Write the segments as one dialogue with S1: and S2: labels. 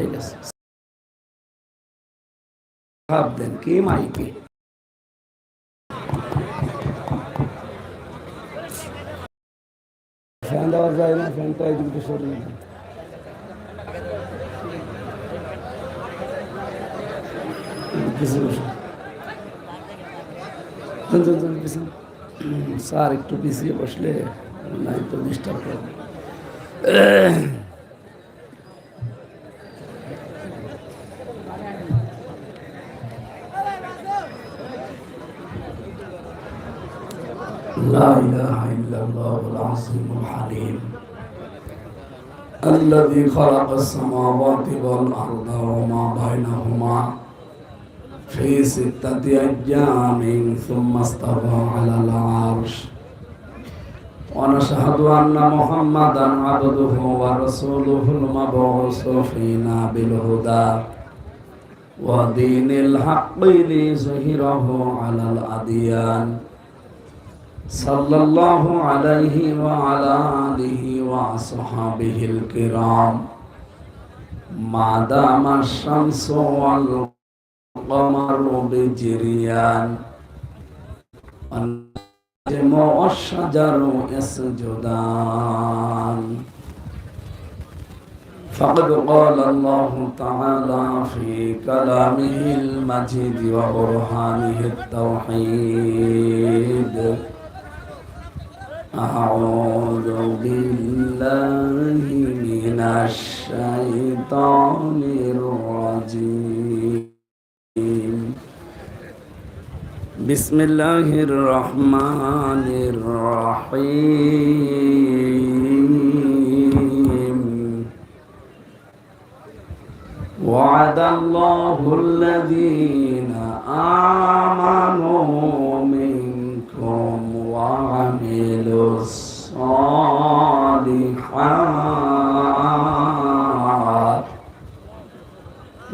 S1: হয়ে গেছে দেন কে মাইকে ফ্যান দেওয়া যায় না ফ্যানটা এদিকে সরিয়ে দেন পিছনে বসুন। যান, যান, যান, পিছনে। স্যার একটু পিছিয়ে বসলে নাই তো ডিস্টার্ব করবে لا إله إلا الله العظيم الحليم الذي خلق السماوات والأرض وما بينهما في ستة أيام ثم استوى على العرش ونشهد أن محمدا عبده ورسوله المبعوث فينا بالهدى ودين الحق ليظهره على الأديان صلى الله عليه وعلى آله وصحبه الكرام ما دام الشمس والقمر بجريان والنجم والشجر يسجدان فقد قال الله تعالى في كلامه المجيد وبرهانه التوحيد أعوذ بالله من الشيطان الرجيم بسم الله الرحمن الرحيم وعد الله الذين آمنوا منكم وعملوا الصالحات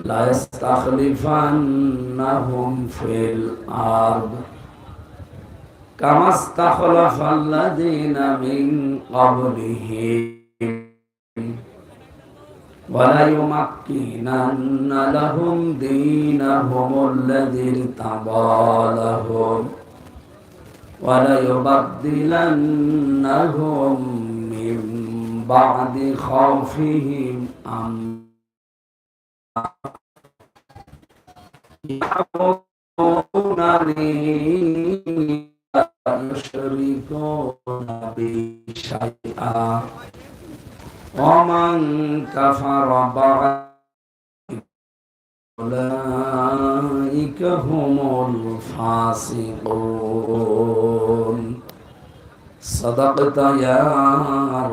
S1: لا يستخلفنهم في الأرض كما استخلف الذين من قبلهم وليمكنن لهم دينهم الذي ارتضى لهم وليبدلنهم من بعد خوفهم أمنا يعبدونني لا يشركون بي شيئا ومن كفر بعد أولئك هم الفاسقون صدقت يا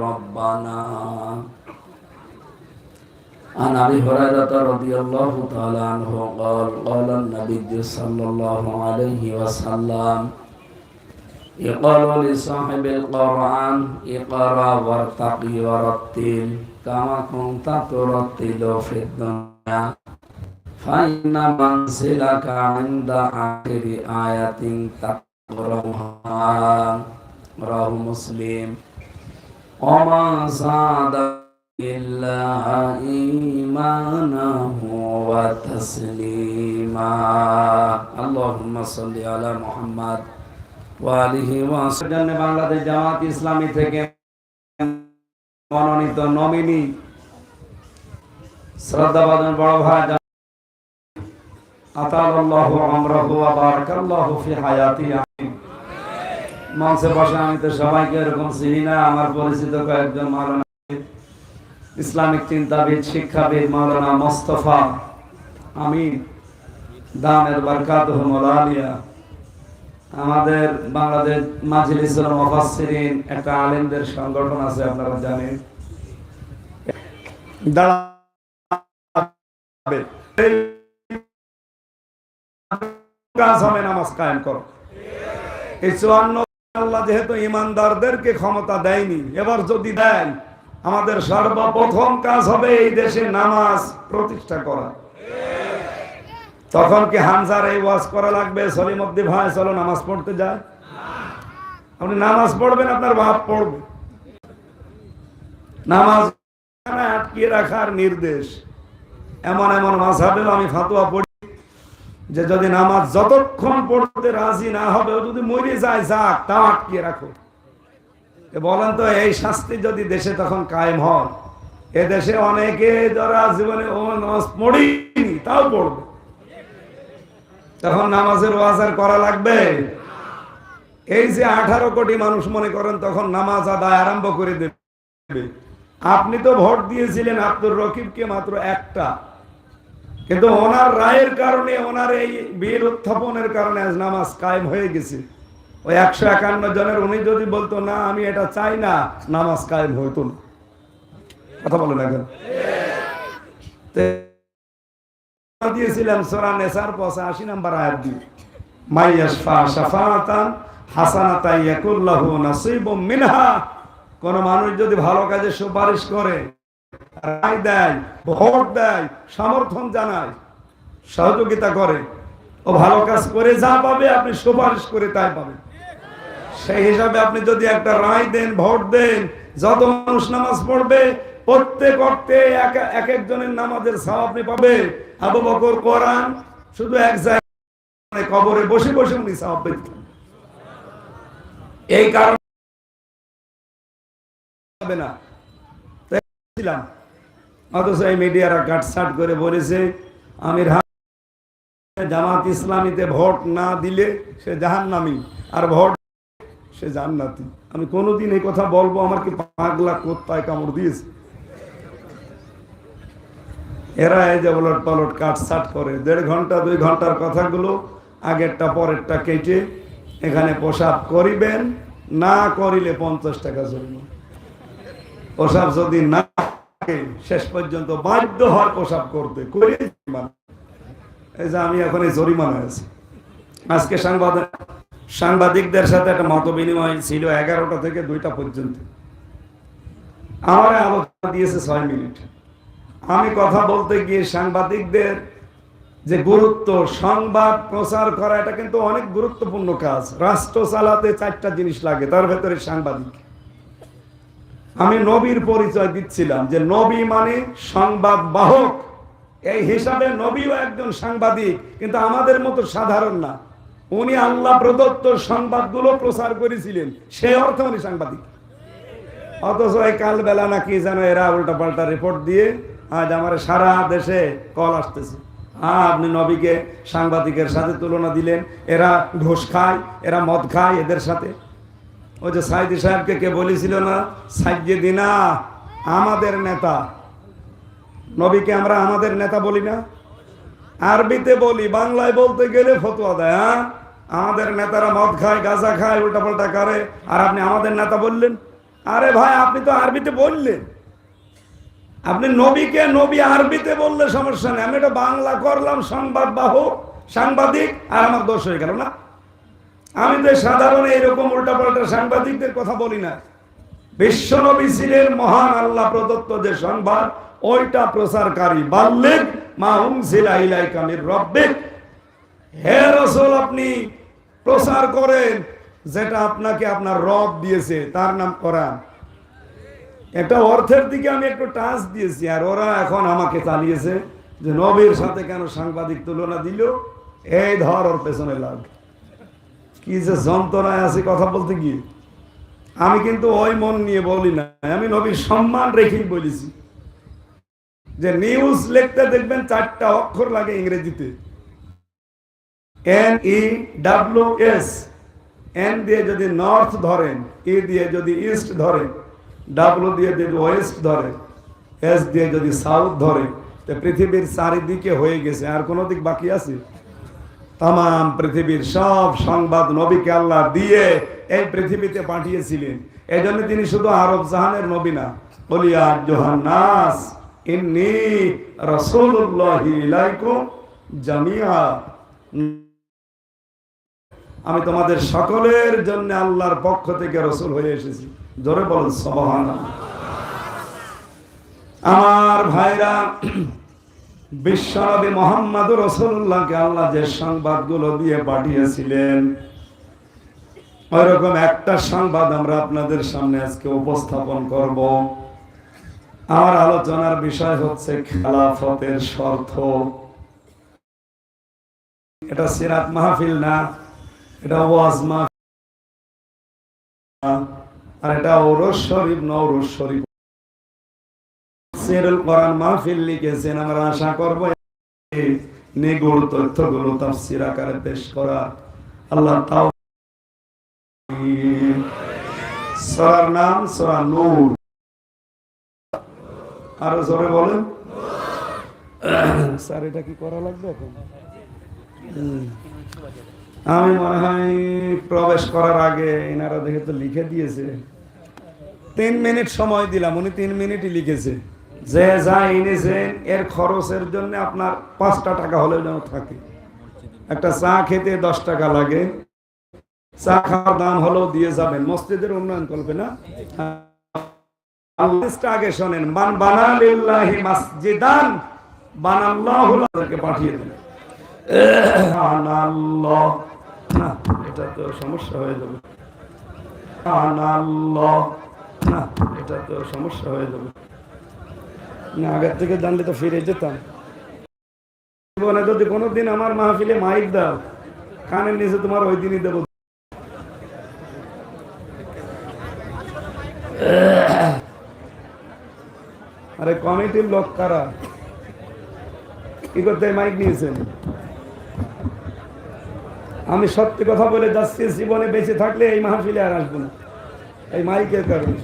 S1: ربنا عن ابي هريره رضي الله تعالى عنه قال قال النبي صلى الله عليه وسلم يقال لصاحب القرآن اقرأ وارتقي ورتل كما كنت ترتل في الدنيا فإن منزلك عند آخر آية تقرأها رواه مسلم وما زاد إلا إيمانه وتسليما اللهم صل على محمد বাংলাদেশ জামাত ইসলামী থেকে মনোনীত নমিনি শ্রদ্ধাবাদন বড় ভাই আমি পরিচিত ইসলামিক চিন্তাবিদ, শিক্ষাবিদ মাওলানা মোস্তফা আমিন দামের বারকাতুহু মাওলানিয়া আমাদের বাংলাদেশ মাজলিসুল মুফাসসিরিন, একটা আলেমদের সংগঠন আছে, আপনারা জানেন। কাজ নামাজ কায়েম করো। এই চুয়ান্ন আল্লাহ যেহেতু ইমানদারদেরকে ক্ষমতা দেয়নি, এবার যদি দেন, আমাদের সর্বপ্রথম কাজ হবে এই দেশে নামাজ প্রতিষ্ঠা করা। তখন কি হামজার এই ওয়াজ করা লাগবে? সলিমদ্দি ভাই, চলো নামাজ পড়তে যায় আপনি নামাজ পড়বেন, আপনার বাপ পড়বে। নামাজ আটকিয়ে রাখার নির্দেশ। এমন এমন মাঝহাবেও আমি ফাতুয়া পড়ি। যে যদি নামাজ যতক্ষণ পড়তে রাজি না হবে যদি মরে যায়, যাক তাও আটকিয়ে রাখো। বলেন তো, এই শাস্তি যদি দেশে তখন কায়েম হয়, এ দেশে অনেকে যারা জীবনে পড়িনি, তাও পড়বে। তখন নামাজের ওয়াজার করা লাগবে? এই যে আঠারো কোটি মানুষ মনে করেন, তখন নামাজ আদায় আরম্ভ করে দেবে। আপনি তো ভোট দিয়েছিলেন, আব্দুর রকিবকে মাত্র একটা। কিন্তু ওনার রায়ের কারণে, ওনার এই বীর উত্থাপনের কারণে আজ নামাজ কায়েম হয়ে গেছে। ওই একশো একান্ন জনের, উনি যদি বলতো, না, আমি এটা চাই না, নামাজ কায়েম হইতো না। কথা বলেন এখন দিয়েছিলাম সোরা নাম্বার আয়াত দিয়ে। ইয়াকুল্লাহু নাসিবুম মিনহা। কোন মানুষ যদি ভালো কাজে সুপারিশ করে রায় দেয়, ভোট দেয়, সমর্থন জানায়, সহযোগিতা করে। ও ভালো কাজ করে যা পাবে আপনি সুপারিশ করে তাই পাবেন। সেই হিসাবে আপনি যদি একটা রায় দেন, ভোট দেন, যত মানুষ নামাজ পড়বে, প্রত্যেক অর্থে এক এক একজনের নামাজের সব আপনি পাবে আবু বকর কোরআন শুধু এক জায়গায় কবরে বসে বসে উনি সব পেতেন এই কারণে না। অথচ এই মিডিয়ারা কাটসাট করে বলেছে, আমির জামাত ইসলামীতে ভোট না দিলে সে জাহান্নামী, আর ভোট সে জান্নাতি। আমি কোনোদিন এই কথা বলব, আমার কি পাগলা কোত্তায় কামড় দিয়েছে? এরা এই যে বলট পালট কাটসাট করে, দেড় ঘণ্টা, দুই ঘণ্টার কথাগুলো আগেরটা, পরেরটা কেটে এখানে প্রসাব করিবেন, না করিলে পঞ্চাশ টাকা জরিমানা। প্রসাব যদি না শেষ পর্যন্ত বাধ্য হয় প্রসাব করতে করে যে আমি এখন এই জরিমানা আছি। আজকে সাংবাদিক সাংবাদিকদের সাথে একটা মত বিনিময় ছিল এগারোটা থেকে দুইটা পর্যন্ত। আমার আলোচনা দিয়েছে ছয় মিনিট। আমি কথা বলতে গিয়ে সাংবাদিকদের যে গুরুত্ব, সংবাদ প্রচার করা, এটা কিন্তু অনেক গুরুত্বপূর্ণ কাজ। রাষ্ট্র চালাতে চারটা জিনিস লাগে, তার ভেতরে সাংবাদিক। আমি নবীর পরিচয় দিচ্ছিলাম যে নবী মানে সংবাদ বাহক এই হিসাবে নবীও একজন সাংবাদিক, কিন্তু আমাদের মতো সাধারণ না। উনি আল্লাহ প্রদত্ত সংবাদগুলো প্রচার করেছিলেন, সে অর্থে উনি সাংবাদিক। অথচ এই কাল বেলা নাকি যেন এরা উল্টা পাল্টা রিপোর্ট দিয়ে আজ আমার সারা দেশে কল আসতেছে। হ্যাঁ আপনি নবীকে সাংবাদিকের সাথে তুলনা দিলেন, এরা ঘোষ খায়, এরা মদ খায় এদের সাথে। ওই যে সাইদি সাহেবকে কে বলেছিল না? সাইজে দিনা আমাদের নেতা। নবীকে আমরা আমাদের নেতা বলি না? আরবিতে বলি, বাংলায় বলতে গেলে ফতোয়া দেয় হ্যাঁ? আমাদের নেতারা মদ খায়, গাঁজা খায়, উল্টাপাল্টা করে, আর আপনি আমাদের নেতা বললেন? আরে ভাই, আপনি তো আরবিতে বললেন। আপনি নবীকে নবী আরবিতে বললে সমস্যা নেই। আমি এটা বাংলা করলাম, সংবাদ বাহক সাংবাদিক, আর আমার দোষ হয়ে গেল না? আমি তো সাধারণ এইরকম উল্টাপাল্টা সাংবাদিকদের কথা বলি না। বিশ্ব নবী ছিলেন মহান আল্লাহ প্রদত্ত যে সংবাদ, ওইটা প্রচারকারী। বাল্যেক মা উমসিলা ইলাইকা মির রব্বিক। হে রসুল, আপনি প্রচার করেন যেটা আপনাকে আপনার রব দিয়েছে, তার নাম কোরআন। একটা অর্থের দিকে আমি একটু টাচ দিয়েছি, আর ওরা এখন আমাকে চালিয়েছে যে নবীর সাথে কেন সাংবাদিক তুলনা দিল? এই ধর ওর পেছনে লাগ। কি যে যন্ত্রণায় আছে কথা বলতে গিয়ে। আমি কিন্তু ওই মন নিয়ে বলি না। আমি নবীর সম্মান রেখেই বলেছি। যে নিউজ লিখতে দেখবেন চারটা অক্ষর লাগে ইংরেজিতে। N E W S N দিয়ে যদি নর্থ ধরেন ই দিয়ে যদি ইস্ট ধরেন ডাব্লিউ দিয়ে যদি ওয়েস্ট ধরে এস দিয়ে যদি সাউথ ধরে তো পৃথিবীর চারিদিকে হয়ে গেছে। আর কোনো দিক বাকি আছে? তাম পৃথিবীর সব সংবাদ নবীকে আল্লাহ দিয়ে এই পৃথিবীতে পাঠিয়েছিলেন। এই জন্য তিনি শুধু আরব জাহানের নবী না বলিয়া জোহান্নাস ইন্নি ইলাইকুম জামিয়া আমি তোমাদের সকলের জন্য আল্লাহর পক্ষ থেকে রসুল হয়ে এসেছি। জোরে বলুন সবহান আমার ভাইরা বিশ্বনবী মোহাম্মদ রসুল্লাহকে আল্লাহ যে সংবাদগুলো দিয়ে পাঠিয়েছিলেন, ওইরকম একটা সংবাদ আমরা আপনাদের সামনে আজকে উপস্থাপন করব। আমার আলোচনার বিষয় হচ্ছে খেলাফতের শর্ত। এটা সিরাত মাহফিল না, এটা ওয়াজ মাহফিল। আর এটা ওরস শরীফ নৌরস শরীফ। সিরুল কোরআন মাহফিল লিখেছেন, আমরা আশা করব নিগুড় তথ্যগুলো তাফসীর আকারে পেশ করা। আল্লাহ তাও সরার নাম সরা নূর। আরও বলেন। স্যার, এটা কি করা লাগবে এখন? আমি মনে হয় প্রবেশ করার আগে এনারা দেখে তো লিখে দিয়েছে, তিন মিনিট সময় দিলাম, উনি তিন মিনিটই লিখেছে। যে যা এনেছেন এর খরচের জন্য আপনার পাঁচটা টাকা হলেও যেন থাকে। একটা চা খেতে দশ টাকা লাগে। চা খাওয়ার দাম হলেও দিয়ে যাবেন। মসজিদের উন্নয়ন করবে না? আগে শোনেন, মান বানালিল্লাহি মাসজিদান, বানাল্লাহু লাহুকে পাঠিয়ে দেন। আনাল্লাহ না, এটা তো সমস্যা হয়ে যাবে। আনাল্লাহ না, এটা তো সমস্যা হয়ে যাবে। না, আগের থেকে জানলে তো ফিরে যেতাম। জীবনে যদি কোনোদিন আমার মাহফিলে মাইক দাও, কানের নিচে তোমার ওই দিনই দেবো। আরে কমিটির লোক কারা? কি করতে মাইক নিয়েছেন? আমি সত্যি কথা বলে যাচ্ছি, জীবনে বেঁচে থাকলে এই মাহফিলে আর আসব না। এই মাইকের কারণে।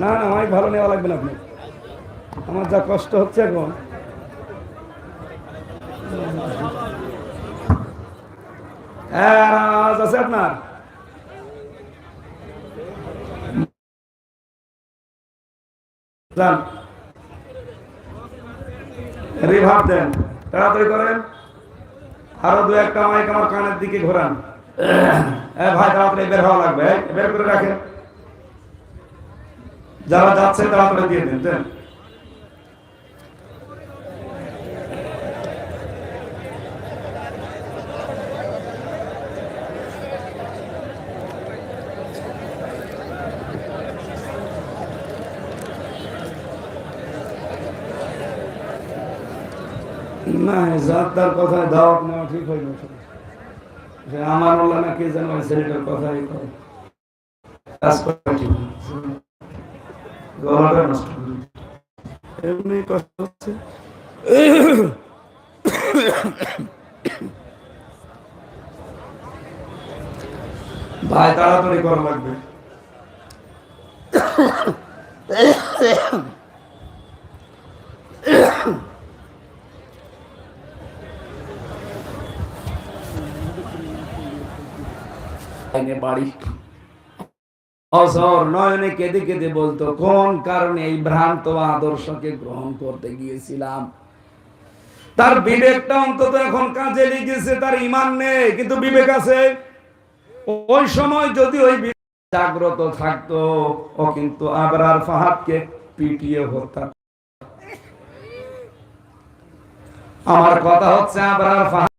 S1: না না, মাইক ভালো নেওয়া লাগবে না আপনি আমার যা কষ্ট হচ্ছে এখন। হ্যাঁ আছে আপনার? রিভাব দেন। তাড়াতাড়ি করেন। আরও দু একটা মাইক আমার কানের দিকে ঘোরান। ভাই, তাড়াতাড়ি বের হওয়া লাগবে। বের করে রাখেন। যারা যাচ্ছে তাড়াতাড়ি দিয়ে দিন। না যাত্রার কথায় দাওয়াত নেওয়া ঠিক হইল সে আমার ওলা না কে যেন ওই ছেলেটার কথাই কাজ করা ঠিক এমনি কষ্ট হচ্ছে। ভাই, তাড়াতাড়ি করা লাগবে। আইনে বাড়ি। অসর নয়নে কেঁদে কেঁদে বলতো, কোন কারণে এই ভ্রান্ত আদর্শকে গ্রহণ করতে গিয়েছিলাম? তার বিবেকটা অন্তত এখন কাজে লেগেছে, তার ইমান নেই, কিন্তু বিবেক আছে। ওই সময় যদি ওই জাগ্রত থাকতো, ও কিন্তু আবরার ফাহাদকে পিটিয়ে হত্যা আমার কথা হচ্ছে, আবরার ফাহাদ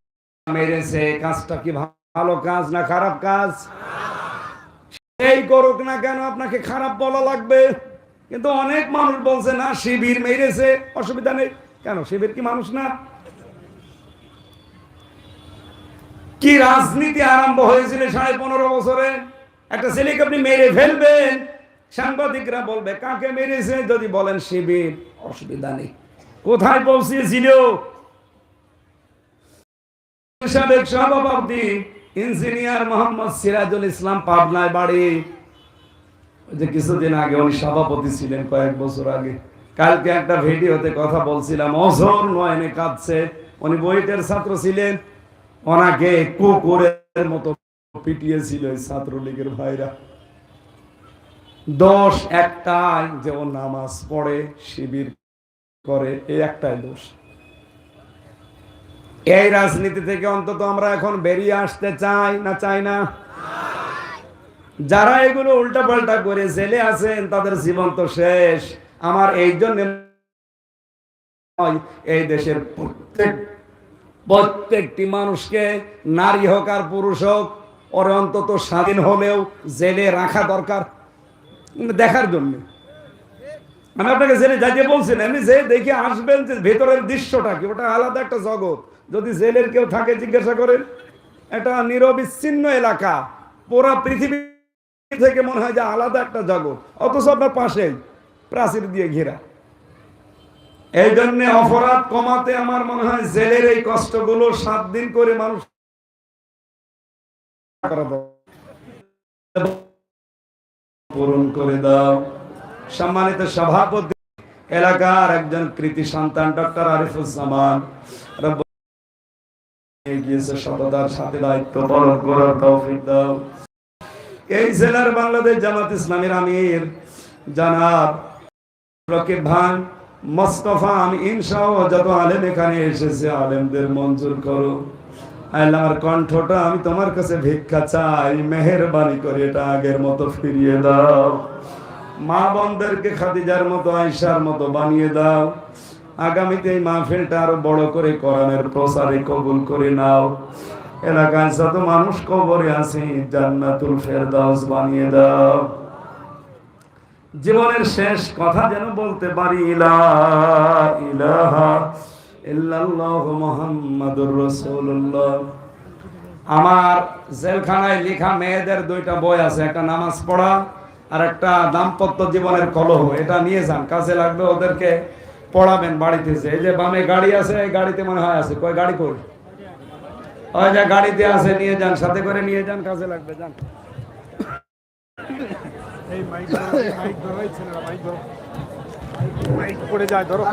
S1: মেরেছে কাজটা কি ভালো কাজ না খারাপ কাজ? এই করুক না কেন, আপনাকে খারাপ বলা লাগবে। কিন্তু অনেক মানুষ বলছে, না, শিবির মেরেছে, অসুবিধা নেই। কেন, শিবির কি মানুষ না? কি রাজনীতি আরম্ভ হয়েছিল সাড়ে পনেরো বছরে? একটা ছেলেকে আপনি মেরে ফেলবেন। সাংবাদিকরা বলবে, কাকে মেরেছে? যদি বলেন, শিবির, অসুবিধা নেই। কোথায় পৌঁছিয়েছিল সাবেক সভাপতি ইঞ্জিনিয়ার মোহাম্মদ সিরাজুল ইসলাম পাবনায় বাড়ি। যে কিছুদিন আগে উনি সভাপতি ছিলেন কয়েক বছর আগে। কালকে একটা ভিডিওতে কথা বলছিলাম, অঝর নয়নে কাঁদছে। উনি বইটের ছাত্র ছিলেন, ওনাকে কুকুরের মতো পিটিয়েছিল এই ছাত্রলীগের ভাইরা। দোষ একটাই যে ও নামাজ পড়ে, শিবির করে, এই একটাই দোষ। এই রাজনীতি থেকে অন্তত আমরা এখন বেরিয়ে আসতে চাই না চাই না? যারা এগুলো উল্টা পাল্টা করে জেলে আছেন, তাদের জীবন তো শেষ। আমার এই জন্য এই দেশের প্রত্যেক, প্রত্যেকটি মানুষকে নারী হোক আর পুরুষ হোক, ওর অন্তত স্বাধীন হলেও জেলে রাখা দরকার। দেখার জন্য। আমি আপনাকে জেলে যাইতে বলছি না, এমনি যে দেখে আসবেন যে ভেতরের দৃশ্যটা কি ওটা আলাদা একটা জগৎ। যদি জেলের কেউ থাকে জিজ্ঞাসা করেন। এটা নিরবিচ্ছিন্ন এলাকা। পুরা পৃথিবী থেকে মনে হয় যে আলাদা একটা জগৎ। অথচ আপনার পাশেই প্রাচীর দিয়ে ঘেরা। এই জন্য অপরাধ কমাতে আমার মনে হয় জেলের এই কষ্টগুলো সাত দিন করে মানুষ পূরণ করে দাও। সম্মানিত সভাপতি, এলাকার একজন কৃতি সন্তান, ডক্টর আরিফুজ্জামান। মোস্তফা আমি যত আলেম এখানে এসেছে, আলেমদের কণ্ঠটা আমি তোমার কাছে ভিক্ষা চাই, মেহেরবানি করে এটা আগের মতো ফিরিয়ে দাও। মা বোনদেরকে খাদিজার মতো আয়সার মতো বানিয়ে দাও। আগামীতে এই মাহফিলটা আরও বড় করে কোরআনের প্রসারে কবুল করে নাও। এলাকায় যত মানুষ কবরে আছে, জান্নাতুল ফেরদাউস বানিয়ে দাও। জীবনের শেষ কথা যেন বলতে পারি ইলা ইলাহা ইল্লাল্লাহু মুহাম্মাদুর রাসূলুল্লাহ। আমার জেলখানায় লেখা মেয়েদের দুইটা বই আছে, একটা নামাজ পড়া আর একটা দাম্পত্য জীবনের কলহ, এটা নিয়ে যান। কাজে লাগবে ওদেরকে পড়াবেন বাড়িতে যে, এই যে বামে গাড়ি আছে, এই গাড়িতে মনে হয় আছে। কয়, গাড়ি কই? ওই যে গাড়িতে আছে, নিয়ে যান, সাথে করে নিয়ে যান, কাজে লাগবে, যান।
S2: এই মাইক ধরো মাইক ধরো মাইক ধরো। মাইক পড়ে যায়, ধরো।